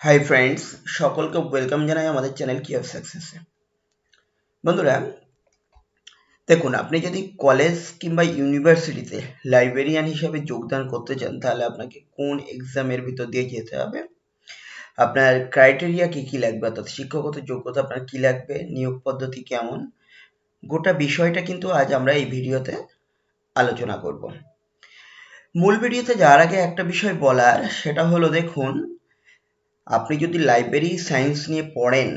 Hi friends সকলকে welcome জানাই আমাদের চ্যানেল কি অফ সাকসেসে বন্ধুরা, দেখুন, আপনি যদি কলেজ কিংবা ইউনিভার্সিটিতে লাইব্রেরিয়ান হিসেবে যোগদান করতে চান, তাহলে আপনাকে কোন এক্সামের ভিতর দিয়ে যেতে হবে? আপনার ক্রাইটেরিয়া কি কি লাগবে? অর্থাৎ শিক্ষাগত যোগ্যতা আপনার কি লাগবে? নিয়োগ পদ্ধতি কেমন? গোটা বিষয়টা কিন্তু আজ আমরা এই ভিডিওতে আলোচনা করব। মূল ভিডিওতে যাওয়ার আগে একটা বিষয় বলার, সেটা হলো দেখুন আপনি যদি লাইব্রেরি সায়েন্স নিয়ে পড়েন,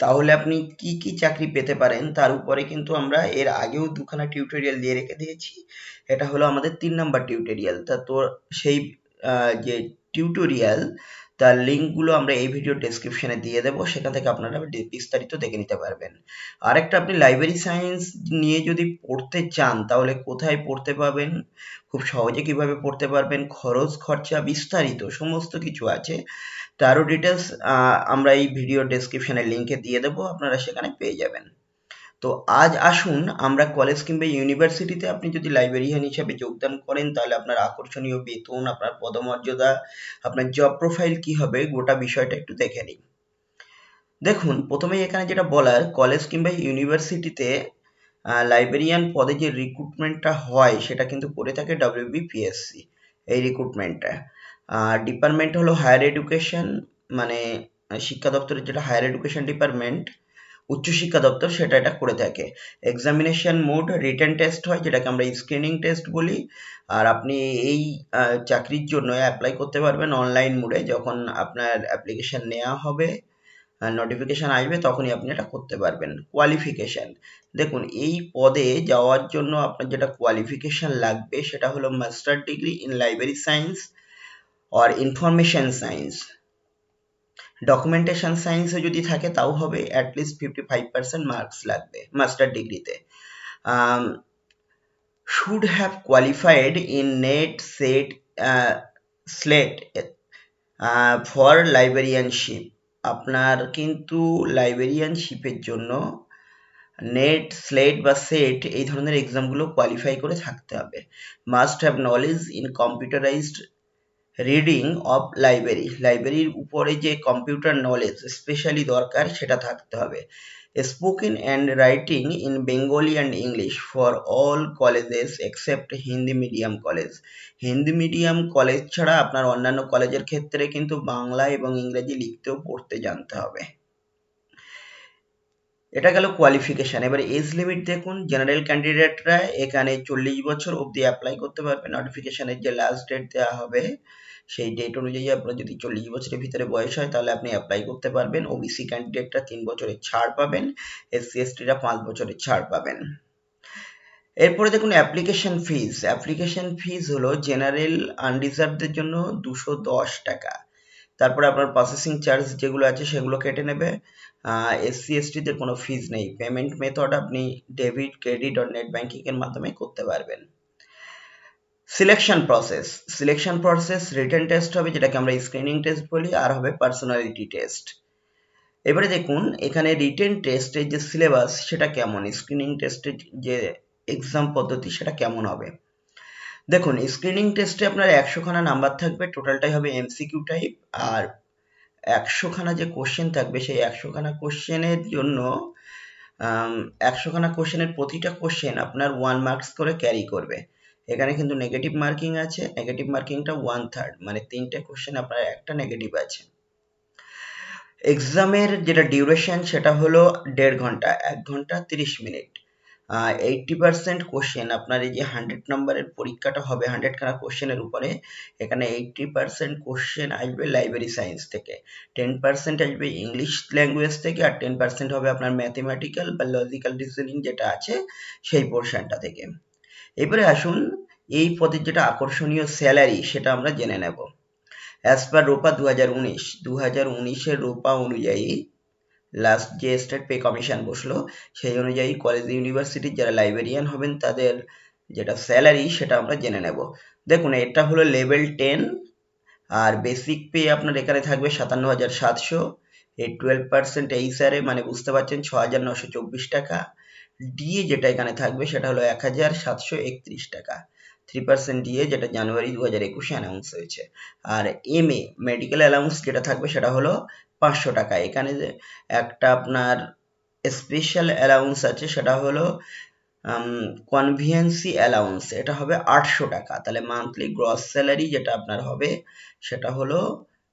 তাহলে আপনি কি কি চাকরি পেতে পারেন? তার উপরে কিন্তু আমরা এর আগেও দুখানা টিউটোরিয়াল দিয়ে রেখে দিয়েছি। এটা হলো আমাদের তিন নাম্বার টিউটোরিয়াল তা তো সেই যে টিউটোরিয়াল তার লিঙ্কগুলো আমরা এই ভিডিও ডেসক্রিপশনে দিয়ে দেবো, সেখান থেকে আপনারা বিস্তারিত দেখে নিতে পারবেন। আরেকটা আপনি লাইব্রেরি সায়েন্স নিয়ে যদি পড়তে চান, তাহলে কোথায় পড়তে পাবেন? খুব সহজে কীভাবে পড়তে পারবেন? খরচ, খরচা বিস্তারিত সমস্ত কিছু আছে। তারও ডিটেলস আমরা এই ভিডিও ডেসক্রিপশনে লিঙ্কে দিয়ে দেবো, আপনারা সেখানে পেয়ে যাবেন। তো আজ আসুন, আমরা কলেজ কিংবা ইউনিভার্সিটিতে আপনি যদি লাইব্রেরিয়ান হিসেবে যোগদান করেন, তাহলে আপনার আকর্ষণীয় বেতন, আপনার পদমর্যাদা, আপনার জব প্রোফাইল কি হবে, গোটা বিষয়টা একটু দেখে নিই দেখুন, প্রথমেই এখানে যেটা বলার কলেজ কিংবা ইউনিভার্সিটিতে লাইব্রেরিয়ান পদে যে রিক্রুটমেন্টটা হয়, সেটা কিন্তু করে থাকে ডাব্লিউবিপিএসসি এই রিক্রুটমেন্টটা আর ডিপার্টমেন্ট হলো হায়ার এডুকেশন মানে শিক্ষা দপ্তরের যেটা হায়ার এডুকেশন ডিপার্টমেন্ট উচ্চশিক্ষা দপ্তর সেটা এটা করে থাকে। এক্সামিনেশন মোড রিটার্ন টেস্ট হয়, যেটাকে আমরা স্ক্রিনিং টেস্ট বলি। আর আপনি এই চাকরির জন্য অ্যাপ্লাই করতে পারবেন অনলাইন মোডে যখন আপনার অ্যাপ্লিকেশন নেওয়া হবে নোটিফিকেশান আসবে, তখনই আপনি এটা করতে পারবেন। কোয়ালিফিকেশান দেখুন এই পদে যাওয়ার জন্য আপনার যেটা কোয়ালিফিকেশান লাগবে, সেটা হলো master degree in library science or information science documentation সায়েন্সে যদি থাকে, তাও হবে at least fifty five percent marks লাগবে মাস্টার ডিগ্রিতে should have qualified in NET SET SLET for librarianship আপনার কিন্তু লাইব্রেরিয়ানশিপের জন্য নেট স্লেট বা সেট এই ধরনের এক্সামগুলো কোয়ালিফাই করে থাকতে হবে। Must have knowledge in computerised reading of library লাইব্রেরির উপরে যে কম্পিউটার নলেজ স্পেশালি দরকার, সেটা থাকতে হবে। Spoken and writing in Bengali and English for all colleges except Hindi medium college Hindi medium college ছাড়া আপনার অন্যান্য কলেজের ক্ষেত্রে কিন্তু বাংলা এবং ইংরেজি লিখতেও পড়তে জানতে হবে। এটা গেল কোয়ালিফিকেশান এবার এজ লিমিট দেখুন জেনারেল ক্যান্ডিডেটরা এখানে চল্লিশ বছর অবধি অ্যাপ্লাই করতে পারবে। নোটিফিকেশানের যে লাস্ট ডেট দেওয়া হবে, সেই ডেট অনুযায়ী আপনার যদি চল্লিশ বছরের ভিতরে বয়স হয়, তাহলে আপনি অ্যাপ্লাই করতে পারবেন। ও ওবিসি ক্যান্ডিডেটরা তিন বছরের ছাড় পাবেন এস এসসি এসটিরা পাঁচ বছরের ছাড় পাবেন। এরপরে দেখুন অ্যাপ্লিকেশন ফিজ অ্যাপ্লিকেশন ফিজ হলো জেনারেল আনরিজার্ভদের জন্য দুশো দশ টাকা। তারপরে আপনার প্রসেসিং চার্জ যেগুলো আছে সেগুলো কেটে নেবে। এসসি এসটিদের কোনো ফিজ নেই। পেমেন্ট মেথড আপনি ডেবিট ক্রেডিট আর নেট ব্যাঙ্কিংয়ের মাধ্যমে করতে পারবেন। Selection process selection process written test হবে, যেটাকে আমরা স্ক্রিনিং টেস্ট বলি, আর হবে পার্সোনালিটি টেস্ট এবারে দেখুন, এখানে রিটেন টেস্টের যে সিলেবাস সেটা কেমন? স্ক্রিনিং টেস্টের যে এক্সাম পদ্ধতি, সেটা কেমন হবে? দেখুন স্ক্রিনিং টেস্টে আপনার একশোখানা নাম্বার থাকবে টোটালটাই হবে এমসিকিউ টাইপ আর একশোখানা যে কোশ্চেন থাকবে, সেই একশোখানা কোশ্চেনের জন্য একশোখানা কোশ্চেনের প্রতিটা কোশ্চেন আপনার ওয়ান মার্কস করে ক্যারি করবে। এখানে কিন্তু নেগেটিভ মার্কিং আছে নেগেটিভ মার্কিংটা ওয়ান থার্ড মানে তিনটে কোশ্চেন আপনার একটা নেগেটিভ আছে। এক্সামের যেটা ডিউরেশন সেটা হলো দেড় ঘণ্টা, এক ঘণ্টা তিরিশ মিনিট এইটটি পার্সেন্ট কোশ্চেন আপনার এই যে হান্ড্রেড নাম্বারের পরীক্ষাটা হবে হান্ড্রেড খানা কোশ্চেনের উপরে, এখানে এইটটি পার্সেন্ট কোশ্চেন আসবে লাইব্রেরি সায়েন্স থেকে। টেন পার্সেন্ট আসবে ইংলিশ ল্যাঙ্গুয়েজ থেকে, আর টেন পার্সেন্ট হবে আপনার ম্যাথমেটিক্যাল বা লজিক্যাল রিজনিং যেটা আছে, সেই পোর্শনটা থেকে। এবারে আসুন, এই পদের যেটা আকর্ষণীয় স্যালারি সেটা আমরা জেনে নেব। অ্যাজ পার রোপা দু হাজার উনিশ দু হাজার উনিশের রোপা অনুযায়ী লাস্ট যে স্টেট পে কমিশন বসল, সেই অনুযায়ী কলেজ ইউনিভার্সিটির যারা লাইব্রেরিয়ান হবেন, তাদের যেটা স্যালারি সেটা আমরা জেনে নেব। দেখুন, এটা হলো লেভেল টেন আর বেসিক পে আপনার এখানে থাকবে সাতান্ন হাজার সাতশো। এই টুয়েলভ পার্সেন্ট এই স্যারে মানে বুঝতে পারছেন ছ হাজার নশো চব্বিশ টাকা। ডিএ যেটা এখানে থাকবে সেটা হলো এক হাজার সাতশো একত্রিশ টাকা। থ্রি পার্সেন্ট দিয়ে যেটা জানুয়ারি দু হাজার একুশে অ্যানাউন্স হয়েছে। আর এম এ মেডিকেল অ্যালাউন্স যেটা থাকবে সেটা হলো পাঁচশো টাকা। এখানে যে একটা আপনার স্পেশাল অ্যালাউন্স আছে, সেটা হলো কনভিয়েন্সি অ্যালাউন্স এটা হবে আটশো টাকা। তাহলে মান্থলি গ্রস স্যালারি যেটা আপনার হবে, সেটা হলো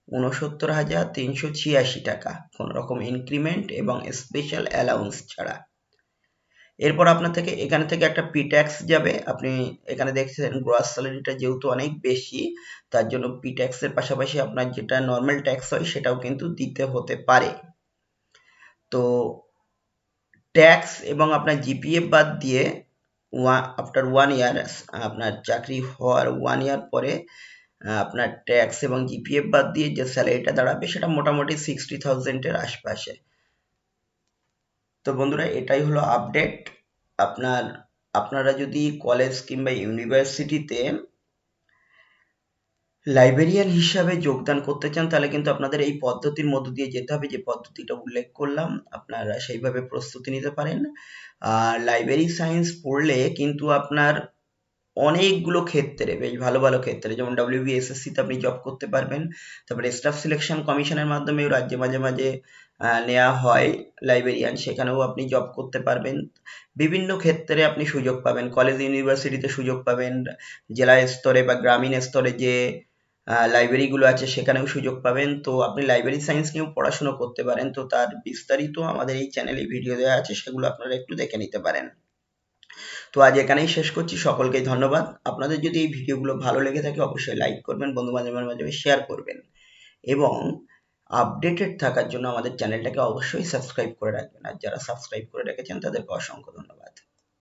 উনসত্তর হাজার তিনশো ছিয়াশি টাকা। কোনো রকম ইনক্রিমেন্ট এবং স্পেশাল অ্যালাউন্স ছাড়া। এরপর আপনার থেকে, এখানে থেকে একটা পি ট্যাক্স যাবে। আপনি এখানে দেখছেন গ্রস স্যালারিটা যেহেতু অনেক বেশি, তার জন্য পি ট্যাক্সের পাশাপাশি আপনার যেটা নর্মাল ট্যাক্স হয়, সেটাও কিন্তু দিতে হতে পারে। তো ট্যাক্স এবং আপনার জিপিএফ বাদ দিয়ে আফটার ওয়ান ইয়ার আপনার চাকরি হওয়ার ওয়ান ইয়ার পরে, আপনার ট্যাক্স এবং জিপিএফ বাদ দিয়ে যে স্যালারিটা দাঁড়াবে, সেটা মোটামুটি সিক্সটি থাউজেন্ডের আশপাশে। তো বন্ধুরা, এটাই হলো আপডেট আপনার, আপনারা যদি কলেজ কিংবা ইউনিভার্সিটিতে লাইব্রেরিয়ান হিসাবে যোগদান করতে চান, তাহলে কিন্তু আপনাদের এই পদ্ধতির মধ্য দিয়ে যেতে হবে। যে পদ্ধতিটা উল্লেখ করলাম, আপনারা সেইভাবে প্রস্তুতি নিতে পারেন। আর লাইব্রেরি সায়েন্স পড়লে কিন্তু আপনার অনেকগুলো ক্ষেত্রে, বেশ ভালো ভালো ক্ষেত্রে, যেমন ডাব্লিউবিএসএসসিতে আপনি জব করতে পারবেন। তারপরে স্টাফ সিলেকশন কমিশনের মাধ্যমেও রাজ্যে মাঝে মাঝে নেওয়া হয় লাইব্রেরিয়ান সেখানেও আপনি জব করতে পারবেন। বিভিন্ন ক্ষেত্রে আপনি সুযোগ পাবেন। কলেজ ইউনিভার্সিটিতে সুযোগ পাবেন। জেলা স্তরে বা গ্রামীণ স্তরে যে লাইব্রেরিগুলো আছে, সেখানেও সুযোগ পাবেন। তো আপনি লাইব্রেরি সায়েন্স নিয়েও পড়াশুনো করতে পারেন। তো তার বিস্তারিত আমাদের এই চ্যানেলে ভিডিও দেওয়া আছে, সেগুলো আপনারা একটু দেখে নিতে পারেন। তো আজ এখানেই শেষ করছি। সকলকে ধন্যবাদ। আপনাদের যদি এই ভিডিওগুলো ভালো লেগে থাকে, অবশ্যই লাইক করবেন বন্ধু বান্ধবের মাধ্যমে শেয়ার করবেন। এবং আপডেটেড থাকার জন্য আমাদের চ্যানেলটাকে অবশ্যই সাবস্ক্রাইব করে রাখবেন। আর যারা সাবস্ক্রাইব করে রেখেছেন তাদেরকে অসংখ্য ধন্যবাদ।